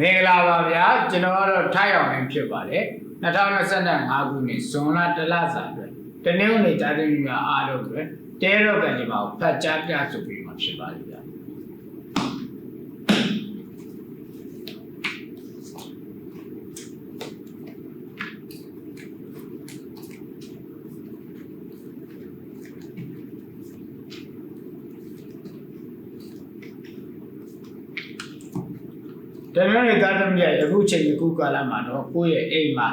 မင်္ဂလာပါဗျာကျွန်တော်ကတော့ထိုက်အောင်ရင်းဖြစ်ပါတယ်2025ခုနှစ်ဇွန်လတလစာအတွက်တနင်္ဂနွေတာသမီများအားလုံးအတွက်တဲရော့ကန်ဒီမှာဖတ်ကြားပြဆိုပြီးမှဖြစ်ပါတယ်ဗျာ တနင်္ဂနွေသားသမီးရဲ့ယခုချိန်ယခုကာလမှာတော့ကိုယ့်ရဲ့အိမ်မှာ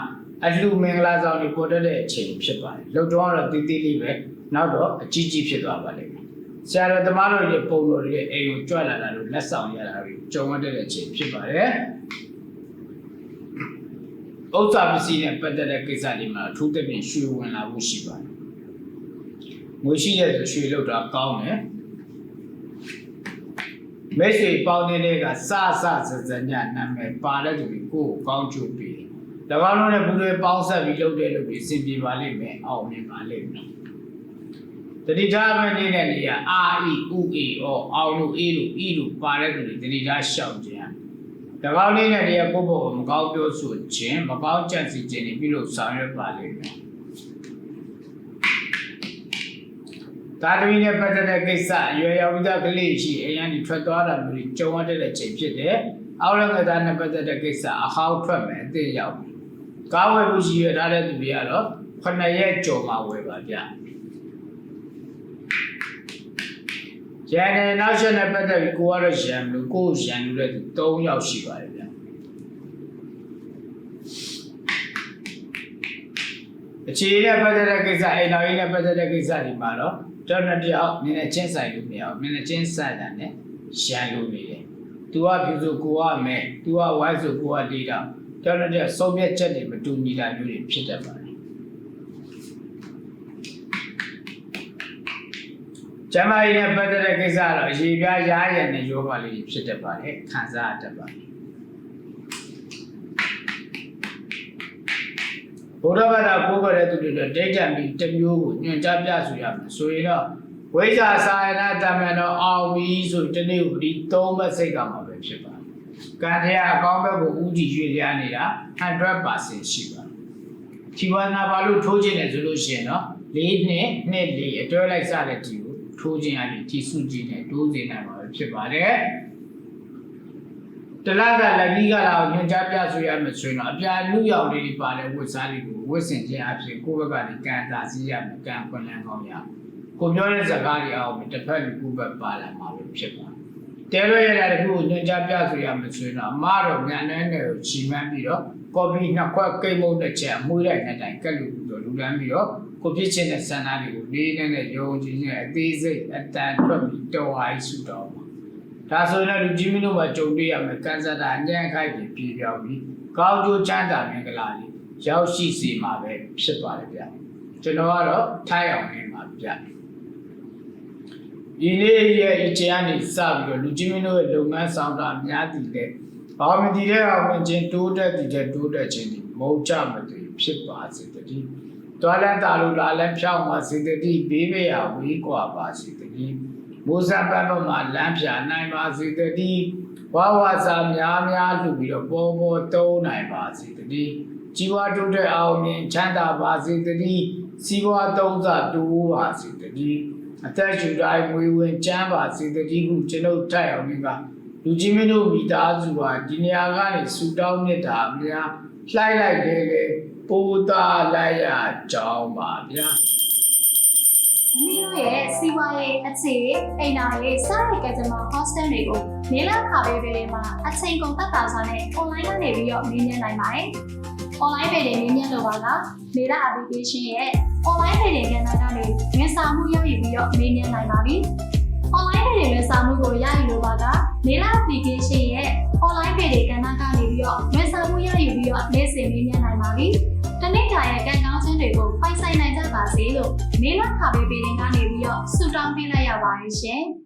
အလှမင်္ဂလာဆောင်တွေပေါ်တတ်တဲ့အချိန်ဖြစ်ပါတယ်။လုံတော့ကတော့တီးတီးလေးပဲနောက်တော့အကြီးကြီးဖြစ်သွားပါလိမ့်မယ်။ဆရာတော်သမားတို့ရဲ့ပုံတော်တွေရဲ့အိမ်ကိုကြွလာတာလို့လက်ဆောင်ရတာတွေကြုံရတဲ့အချိန်ဖြစ်ပါတယ်။ဥစ္စာပစ္စည်းနဲ့ပတ်သက်တဲ့ကိစ္စတွေမှာအထူးသဖြင့်ရွှေဝင်လာဖို့ရှိပါတယ်။ငွေရှိတဲ့ဆိုရွှေလောက်တာကောင်းတယ်။ မိတ်ဆွေပေါင်းနေတဲ့ကစစစစညနာမည်ပါတဲ့သူတွေကိုကိုယ်ကောင်းကျိုးပေးတယ်။၎င်းတို့နဲ့ဘူးတွေပေါင်းဆက်ပြီးလုပ်တဲ့လုပ်ပြီးအဆင်ပြေပါလိမ့်မယ်အောင်မြင်ပါလိမ့်မယ်။တတိထားမနေတဲ့နေရာအာအီဥအေအောအောင်လို့အေးလို့ဤလို့ပါတဲ့သူတွေတတိထားရှောက်ခြင်း။၎င်းလေးနဲ့တည်းကိုယ့်ဘုံမကောင်းပြောဆိုခြင်းမကောင်းကြံစီခြင်းတွေပြုလို့ဆောင်ရွက်ပါလိမ့်မယ်။ သာသမီနဲ့ပတ်သက်တဲ့ကိစ္စအရွယ်ရောက်ပြီးသားကလေးရှိအရင်ဒီထွက်သွားတာမျိုးကြီးကြုံရတဲ့ချိန်ဖြစ်တယ်။အောက်လက်ငယ်သားနဲ့ပတ်သက်တဲ့ကိစ္စအဟောင်းထွက်မယ်အသေးရောက်မယ်။ကားဝယ်ဖို့ရှိရထားတဲ့သူတွေကတော့ခဏရက်ကြော်မှဝယ်ပါဗျ။ရန်နဲ့နောက်ဆက်နဲ့ပတ်သက်ပြီးကိုကတော့ရန်လို့ကိုရန်လို့လည်း၃ယောက်ရှိပါတယ်ဗျ။အခြေနဲ့ပတ်သက်တဲ့ကိစ္စအိမ်တော်ရေးနဲ့ပတ်သက်တဲ့ကိစ္စဒီမှာတော့ တော်တော်တယောက်နည်းနည်းချင်းဆိုင်လို့မရအောင်နည်းနည်းချင်းဆိုင်တာနဲ့ရန်လို့နေတယ်။ तू ကဖြူဆိုကိုကမဲ तू ကဝိုင်းဆိုကိုကတေးတော့တော်တော်တယောက်စုံပြတ်ချက်တွေမတူညီတာမျိုးတွေဖြစ်တတ်ပါတယ်။ကျမကြီးနဲ့ပတ်သက်တဲ့ကိစ္စကတော့အရေးပြားရားရံတဲ့ယောဂလေးဖြစ်တတ်ပါတယ်ခံစားရတတ်ပါတယ်။ ဘုရားဘာသာကိုးကွယ်တဲ့သူတွေတော့ဒိဋ္ဌံပြီးတစ်မျိုးကိုညွှန်ကြားပြဆိုရမယ်ဆိုရင်တော့ဝိဇ္ဇာစာယနာတမန်တော်အောင်ပြီးဆိုတနေ့ကိုဒီသုံးဘက်စိတ်ကမှာပဲဖြစ်ပါတယ်။ကံတရားအကောင်းဘက်ကိုဥတည်ရွေ့ရနေတာ100%ရှိပါတယ်။ဒီဝနာဘာလို့ထိုးခြင်းလဲဆိုလို့ရှိရင်တော့၄နှစ်နှစ်၄အတွဲလိုက်စတဲ့ဒီကိုထိုးခြင်းအပြင်ဒီစုကြည့်နဲ့တိုးစေနိုင်မှာပဲဖြစ်ပါတယ်။ တလားကလက်ကြီးကလာကိုညွှန်ကြားပြဆိုရမယ်ဆိုရင်တော့အပြာလူရောက်လေးတွေပါတဲ့ဝတ်စားလေးကိုဝတ်ဆင်ခြင်းအပြင်ကိုယ့်ဘက်ကနေကံတာစီးရမယ်ကံခွင့်လန်းကောင်းရမယ်ကိုပြောတဲ့စကားတွေအောင်တစ်ဖက်လူကိုယ့်ဘက်ပါလာမှာပဲဖြစ်ပါတယ်တဲရွရရတဲ့ခုကိုညွှန်ကြားပြဆိုရမယ်ဆိုရင်တော့အမတော့ညနေနဲ့ကိုချီမှန်းပြီးတော့ကော်ပီနှစ်ခွက်ကိတ်မုတ်တဲ့ချက်အမွှေးလိုက်တဲ့တိုင်ကက်လူပြီးတော့လူလန်းပြီးတော့ကိုဖြစ်ချင်းတဲ့ဆန္ဒတွေကိုလေးနဲ့နဲ့ယုံကြည်ခြင်းအသေးစိတ်အတန်ထွက်ပြီးတော်ဝိုင်းဆူတော်မှာ ဒါဆိုရင်လည်းလူကြီးမင်းတို့မှာကြုံတွေ့ရမယ်ကန်ဆာတာအញ្ញံခိုက်ပြီးပြေပြောင်းပြီးကောင်းကျိုးချမ်းသာမင်္ဂလာလေးရောက်ရှိစေမှာပဲဖြစ်ပါတယ်ဗျကျွန်တော်ကတော့ထိုက်အောင်နေမှာဗျဒီနေ့ရဲ့အကျဉ်းကနေစပြီးတော့လူကြီးမင်းတို့ရဲ့လုပ်ငန်းဆောင်တာအများကြီးတဲ့ဘာမတည်တဲ့အောင်ဝင်ခြင်းတိုးတက်တည်တဲ့တိုးတက်ခြင်းဒီမဟုတ်ကြမသွေဖြစ်ပါစေတည်းတွာလန်တာလူလာလဲဖြောင်းပါစေတည်းဘေးဘေးရဝေးကွာပါစေတည်း မိုးစားပတ်တော့မှလမ်းဖြာနိုင်ပါစေတည်းဝါဝါစာများများလှူပြီးတော့ပေါ်ပေါ်တုံးနိုင်ပါစေတည်းជីវတုတဲ့အောင်မြင်ချမ်းသာပါစေတည်းစီးပွားသုံးစာတိုးပါစေတည်းအသက်ရှူတိုင်းမွေးဝင်ချမ်းပါစေတည်းခုကျွန်ုပ်ထိုက်အောင်ကလူကြီးမင်းတို့မိသားစုဟာဒီနေရာကနေဆူတောင်းမြတ်တာအများလှိုက်လိုက်လေလေပိုးသားလိုက်ရကြောင်းပါဗျာ မိမိတို့ရဲ့စီးပွားရေးအခြေအိမ်နာရေးစတဲ့ကကြမ္မာ hostel တွေကိုနေလာခါပေးပေးလေးမှာအချိန်ကုန်သက်သာစွာနဲ့ online ကနေပြီးတော့မေးမြန်းနိုင်ပါတယ်။ online ပေတွေမေးမြန်းလိုပါကနေလာ application ရဲ့ online ပေတွေကဏ္ဍကနေဝန်ဆောင်မှုရယူပြီးတော့မေးမြန်းနိုင်ပါပြီ။ online ပေတွေဝန်ဆောင်မှုကိုရယူလိုပါကနေလာ application ရဲ့ online ပေတွေကဏ္ဍကနေပြီးတော့ဝန်ဆောင်မှုရယူပြီးတော့နေ့စဉ်မေးမြန်းနိုင်ပါပြီ။ တနေ့တာရဲ့ကံကောင်းခြင်းတွေကိုပိုင်ဆိုင်နိုင်ကြပါစေလို့နေလခါပေးပေးတဲ့ကနေပြီးတော့ဆုတောင်းပေးလိုက်ရပါတယ်ရှင်။